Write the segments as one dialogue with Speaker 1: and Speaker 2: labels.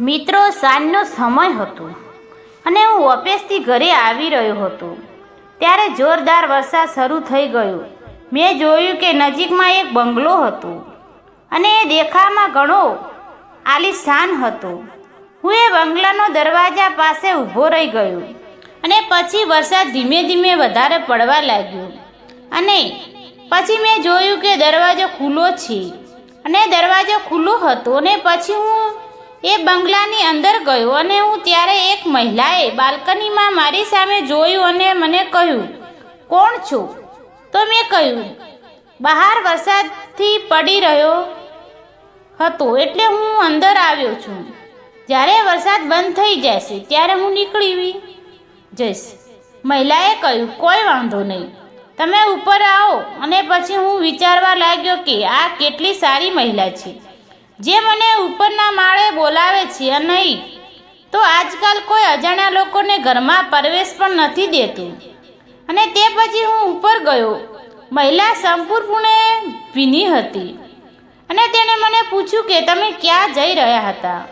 Speaker 1: મિત્રો, સાંજનો સમય હતો અને હું ઓફિસથી ઘરે આવી રહ્યો હતો. ત્યારે જોરદાર વરસાદ શરૂ થઈ ગયો. મેં જોયું કે નજીકમાં એક બંગલો હતો અને એ દેખાવમાં ઘણો આલિશાન હતો. હું એ બંગલાનો દરવાજા પાસે ઊભો રહી ગયો અને પછી વરસાદ ધીમે ધીમે વધારે પડવા લાગ્યો. અને પછી મેં જોયું કે દરવાજો ખુલ્લો છે અને દરવાજો ખુલ્લો હતો અને પછી હું એ બંગલાની અંદર ગયો અને હું ત્યારે એક મહિલાએ બાલ્કનીમાં મારી સામે જોયું અને મને કહ્યું, કોણ છો? તો મેં કહ્યું, બહાર વરસાદથી પડી રહ્યો હતો એટલે હું અંદર આવ્યો છું. જ્યારે વરસાદ બંધ થઈ જશે ત્યારે હું નીકળી જઈશ. મહિલાએ કહ્યું, કોઈ વાંધો નહીં. તમે ઉપર આવો. અને પછી હું વિચારવા લાગ્યો કે આ કેટલી સારી મહિલા છે. જે મને ઉપરના માળે બોલાવે છે નહીં, તો આજકાલ કોઈ અજાણ્યા લોકોને ઘરમાં પ્રવેશ પણ નથી દેતું. અને તે પછી હું ઉપર ગયો. મહિલા સંપૂર્ણપણે ભીની હતી. અને તેણે મને પૂછ્યું કે તમે ક્યાં જઈ રહ્યા હતા?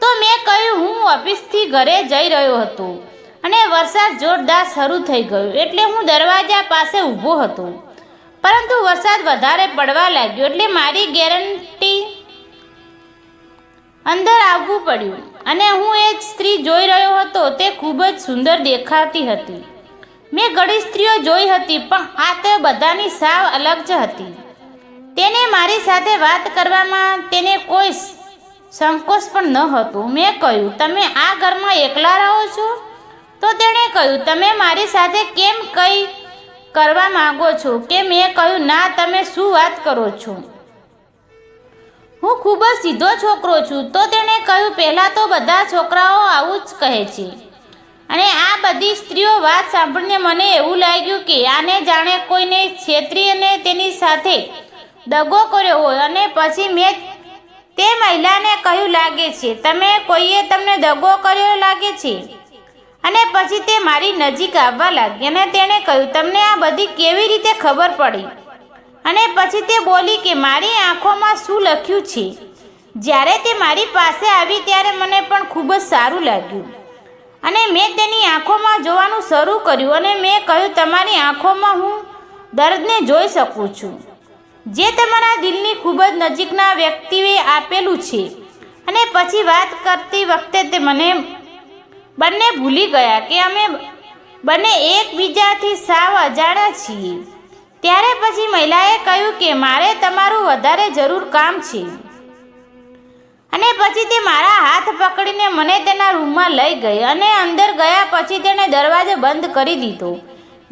Speaker 1: તો મેં કહ્યું, હું ઓફિસથી ઘરે જઈ રહ્યો હતો. અને વરસાદ જોરદાર શરૂ થઈ ગયો. એટલે હું દરવાજા પાસે ઊભો હતો. પરંતુ વરસાદ વધારે પડવા લાગ્યો એટલે મારી ગેરંટી અંદર આવવું પડ્યું. અને હું એ સ્ત્રી જોઈ રહ્યો હતો, તે ખૂબ જ સુંદર દેખાતી હતી. મેં ઘણી સ્ત્રીઓ જોઈ હતી, પણ આ તે બધાની સાવ અલગ જ હતી. તેને મારી સાથે વાત કરવામાં તેને કોઈ સંકોચ પણ ન હતો. મેં કહ્યું, તમે આ ઘરમાં એકલા રહો છો? તો તેણે કહ્યું, તમે મારી સાથે કેમ કંઈ કરવા માગો છો કે મેં કહ્યું, ના, તમે શું વાત કરો છો? હું ખૂબ જ સીધો છોકરો છું, તો તેણે કહ્યું, પહેલાં તો બધા છોકરાઓ આવું જ કહે છે. અને આ બધી સ્ત્રીઓ વાત સાંભળીને મને એવું લાગ્યું કે આને જાણે કોઈને છેતરી અને તેની સાથે દગો કર્યો હોય. અને પછી મેં તે મહિલાને કહ્યું, લાગે છે. તમે કોઈએ તમને દગો કર્યો લાગે છે? અને પછી તે મારી નજીક આવવા લાગી અને તેણે કહ્યું, તમને આ બધી કેવી રીતે ખબર પડી? અને પછી તે બોલી કે, મારી આંખોમાં શું લખ્યું છે? જ્યારે તે મારી પાસે આવી ત્યારે મને પણ ખૂબ જ સારું લાગ્યું. અને મેં તેની આંખોમાં જોવાનું શરૂ કર્યું અને મેં કહ્યું, તમારી આંખોમાં હું દર્દને જોઈ શકું છું, જે તમારા દિલની ખૂબ જ નજીકના વ્યક્તિએ આપેલું છે. અને પછી વાત કરતી વખતે તે મને બંને ભૂલી ગયા કે અમે બંને એકબીજાથી સાવ અજાણ્યા છીએ. ત્યારે પછી મહિલાએ કહ્યું કે મારે તમારું વધારે જરૂર કામ છે. અને પછી તે મારા હાથ પકડીને મને તેના રૂમમાં લઈ ગઈ અને અંદર ગયા પછી તેણે દરવાજો બંધ કરી દીધો.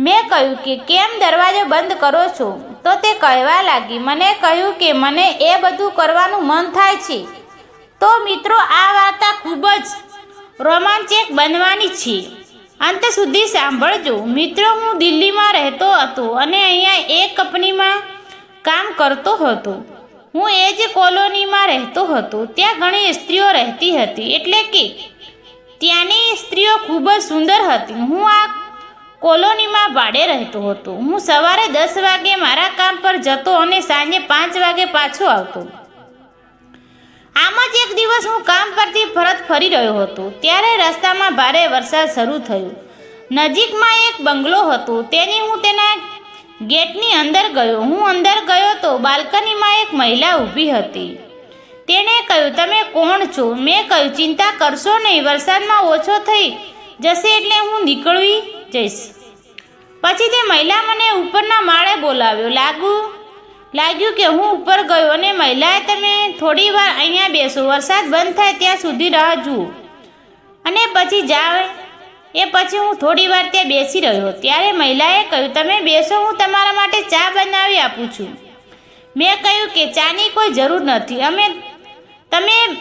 Speaker 1: મેં કહ્યું કે કેમ દરવાજો બંધ કરો છો? તો તે કહેવા લાગી, મને કહ્યું કે મને એ બધું કરવાનું મન થાય છે. તો મિત્રો, આ વાર્તા ખૂબ જ રોમાંચક બનવાની છે. અંત સુધી સાંભળજો. મિત્રો, હું દિલ્હીમાં રહેતો હતો અને અહીંયા એક કંપનીમાં કામ કરતો હતો. હું એ જ કોલોનીમાં રહેતો હતો. ત્યાં ઘણી સ્ત્રીઓ રહેતી હતી. એટલે કે ત્યાંની સ્ત્રીઓ ખૂબ જ સુંદર હતી. હું આ કોલોનીમાં ભાડે રહેતો હતો. હું સવારે દસ વાગે મારા કામ પર જતો અને સાંજે પાંચ વાગે પાછો આવતો. જ એક દિવસ હું કામ પરથી પરત ફરી રહ્યો હતો. ત્યારે રસ્તામાં ભારે વરસાદ શરૂ થયો. નજીકમાં એક બંગલો હતો. તેની હું તેના ગેટની અંદર ગયો. હું અંદર ગયો તો બાલ્કનીમાં એક મહિલા ઊભી હતી. તેણે કહ્યું, તમે કોણ છો? મેં કહ્યું, ચિંતા કરશો નહીં. વરસાદમાં ઓછો થઈ જશે એટલે હું નીકળી જઈશ. પછી તે મહિલા મને ઉપરના માળે બોલાવ્યો, લાગુ લાગ્યું કે હું ઉપર ગયો અને મહિલાએ તમે થોડી વાર અહીંયા બેસો, વરસાદ બંધ થાય ત્યાં સુધી રાહ જુઓ. અને પછી જાવ એ પછી હું થોડી વાર ત્યાં બેસી રહ્યો. ત્યારે મહિલાએ કહ્યું, તમે બેસો, હું તમારા માટે ચા બનાવી આપું છું. મેં કહ્યું કે, ચાની કોઈ જરૂર નથી. અમે, તમે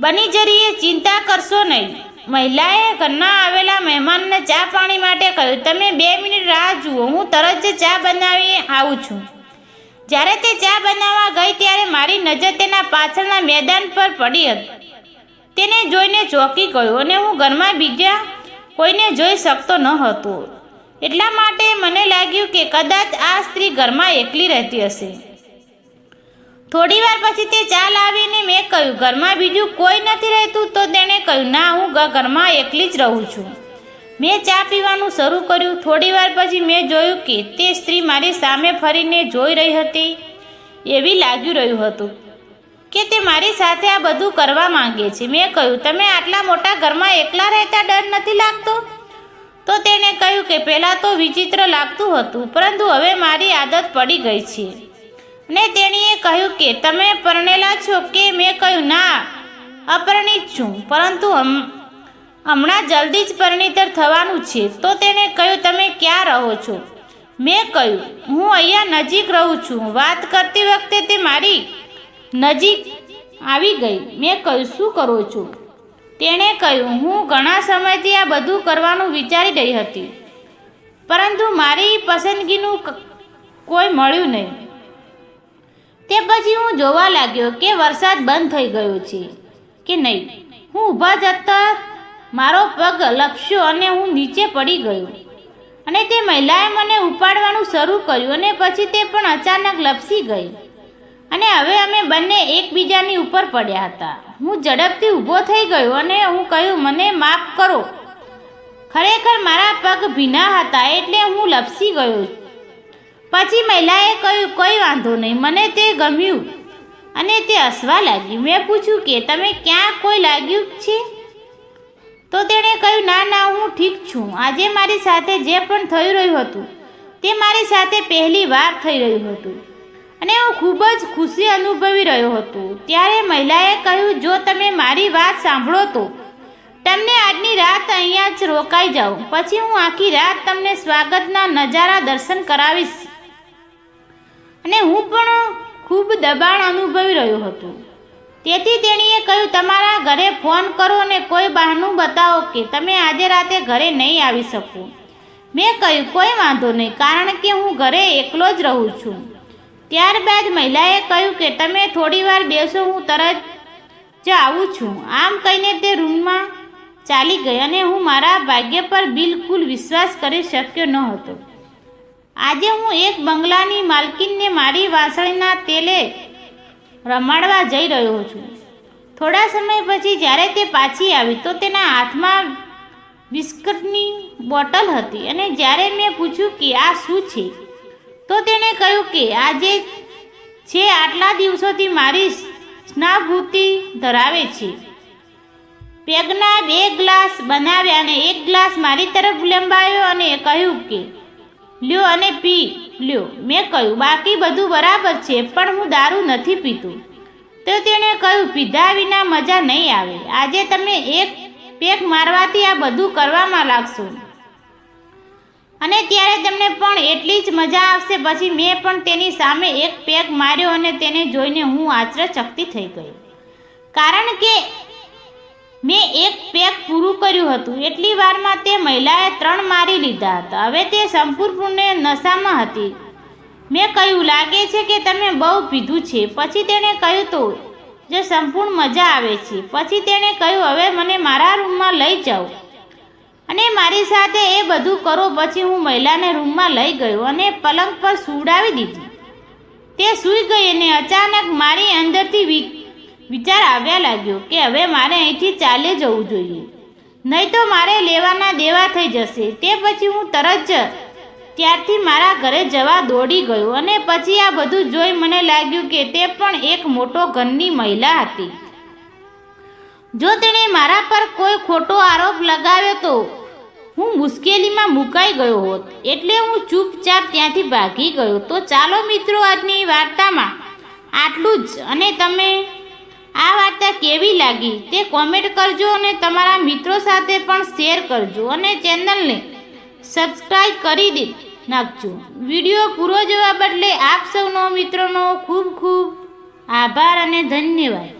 Speaker 1: બની જરીએ, ચિંતા કરશો નહીં. મહિલાએ ઘરના આવેલા મહેમાનને ચા પાણી માટે કહ્યું, તમે બે મિનિટ રાહ જુઓ. હું તરત જ ચા બનાવી આવું છું. જ્યારે તે ચા બનાવવા ગઈ ત્યારે મારી નજર તેના પાછળના મેદાન પર પડી હતી. તેને જોઈને ચોંકી ગયો અને હું ઘરમાં બીજા કોઈને જોઈ શકતો ન હતો. એટલા માટે મને લાગ્યું કે કદાચ આ સ્ત્રી ઘરમાં એકલી રહેતી હશે. થોડી વાર પછી તે ચા લાવીને મેં કહ્યું, ઘરમાં બીજું કોઈ નથી રહેતું, તો તેણે કહ્યું, ના, હું ઘરમાં એકલી જ રહું છું. મેં ચા પીવાનું શરૂ કર્યું. થોડી વાર પછી મેં જોયું કે તે સ્ત્રી મારી સામે ફરીને જોઈ રહી હતી. એવી લાગી રહ્યું હતું કે તે મારી સાથે આ બધું કરવા માંગે છે. મેં કહ્યું, તમે આટલા મોટા ઘરમાં એકલા રહેતા ડર નથી લાગતો? તો તેણે કહ્યું કે, પહેલાં તો વિચિત્ર લાગતું હતું, પરંતુ હવે મારી આદત પડી ગઈ છે. ને તેણીએ કહ્યું કે, તમે પરણેલા છો? કે મેં કહ્યું, ના, અપરણિત છું, પરંતુ હમણાં જલ્દી જ પરણિતર થવાનું છે, તો તેણે કહ્યું, તમે ક્યાં રહો છો? મેં કહ્યું, હું અહીંયા નજીક રહું છું. વાત કરતી વખતે તે મારી નજીક આવી ગઈ. મેં કહ્યું, શું કરો છો? તેણે કહ્યું, હું ઘણા સમયથી આ બધું કરવાનું વિચારી રહી હતી, પરંતુ મારી પસંદગીનું કોઈ મળ્યું નહીં. તે પછી હું જોવા લાગ્યો કે વરસાદ બંધ થઈ ગયો છે કે નહીં. હું ઊભા જતા મારો પગ લપસ્યો અને હું નીચે પડી ગયો. અને તે મહિલાએ મને ઉપાડવાનું શરૂ કર્યું અને પછી તે પણ અચાનક લપસી ગઈ. અને હવે અમે બંને એકબીજાની ઉપર પડ્યા હતા. હું ઝડપથી ઊભો થઈ ગયો અને હું કહ્યું, મને માફ કરો. ખરેખર મારા પગ ભીના હતા એટલે હું લપસી ગયો. પછી મહિલાએ કહ્યું, કોઈ વાંધો નહીં, મને તે ગમ્યું. અને તે હસવા લાગી. મેં પૂછ્યું, કે તમે ક્યાં કોઈ લાગ્યું છે? તો તેણે કહ્યું, ના ના, હું ઠીક છું. આજે મારી સાથે જે પણ થઈ રહ્યું હતું, તે મારી સાથે પહેલી વાર થઈ રહ્યું હતું. અને હું ખૂબ જ ખુશી અનુભવી રહ્યો હતો. ત્યારે મહિલાએ કહ્યું, જો તમે મારી વાત સાંભળો તો, તમને આજની રાત અહીંયા જ રોકાઈ જાઓ પછી હું આખી રાત તમને સ્વાગતના નજારા દર્શન કરાવીશ. અને હું પણ ખૂબ દબાણ અનુભવી રહ્યો હતો. તેથી તેણીએ કહ્યું, તમારા ઘરે ફોન કરો અને કોઈ બહાનું બતાવો કે તમે આજે રાતે ઘરે નહીં આવી શકો. મેં કહ્યું, કોઈ વાંધો નહીં, કારણ કે હું ઘરે એકલો જ રહું છું. ત્યારબાદ મહિલાએ કહ્યું કે, તમે થોડી વાર બેસો, હું તરત જ આવું છું. આમ કહીને તે રૂમમાં ચાલી ગઈ અને હું મારા ભાગ્ય પર બિલકુલ વિશ્વાસ કરી શક્યો ન હતો. આજે હું એક બંગલાની માલકીનને મારી વાસળીના તેલે રમાડવા જઈ રહ્યો છું. થોડા સમય પછી જ્યારે તે પાછી આવી તો તેના હાથમાં બિસ્કટની બોટલ હતી અને જ્યારે મેં પૂછ્યું કે આ શું છે, તો તેણે કહ્યું કે આજે છે આટલા દિવસોથી મારી સ્નાભૂતિ ધરાવે છે. પેગના બે ગ્લાસ બનાવ્યા અને એક ગ્લાસ મારી તરફ લંબાયો અને કહ્યું કે લ્યો અને પી. લ્યો. મેં કહ્યું, બાકી બધું બરાબર છે, પણ હું દારૂ નથી પીતું. તો તેણે કહ્યું, પીધા વિના મજા નહીં આવે. આજે તમે એક પેક મારવાથી આ બધું કરવામાં લાગશો. અને ત્યારે તેમને પણ એટલી જ મજા આવશે. પછી મેં પણ તેની સામે એક પેક માર્યો અને તેને જોઈને હું આચરચકતી થઈ ગઈ કારણ કે મેં એક પેક પૂરું કર્યું હતું. એટલી વારમાં તે મહિલાએ ત્રણ મારી લીધા હતા. હવે તે સંપૂર્ણપણે નશામાં હતી. મેં કહ્યું, લાગે છે કે તમે બહુ પીધું છે. પછી તેણે કહ્યું, તો જે સંપૂર્ણ મજા આવે છે. પછી તેણે કહ્યું, હવે મને મારા રૂમમાં લઈ જાઓ. અને મારી સાથે એ બધું કરો, પછી હું મહિલાને રૂમમાં લઈ ગયો અને પલંગ પર સુવડાવી દીધી. તે સૂઈ ગઈ અને અચાનક મારી અંદરથી વિચાર આવ્યા લાગ્યો કે હવે મારે અહીંથી ચાલે જવું જોઈએ. નહીં તો મારે લેવાના દેવા થઈ જશે. તે પછી હું તરત જ ત્યારથી મારા ઘરે જવા દોડી ગયો અને પછી આ બધું જોઈ મને લાગ્યું કે તે પણ એક મોટો ઘરની મહિલા હતી. જો તેણે મારા પર કોઈ ખોટો આરોપ લગાવ્યો તો હું મુશ્કેલીમાં મુકાઈ ગયો હોત. એટલે હું ચૂપચાપ ત્યાંથી ભાગી ગયો. તો ચાલો મિત્રો, આજની વાર્તામાં આટલું જ. અને તમે આ વાર્તા કેવી લાગી? તે કોમેન્ટ કરજો અને તમારા મિત્રો સાથે પણ શેર કરજો અને ચેનલને સબસ્ક્રાઈબ કરી દે નાખજો. વીડિયો પૂરો જોવા બદલે આપ સૌનો મિત્રોનો ખૂબ ખૂબ આભાર અને ધન્યવાદ.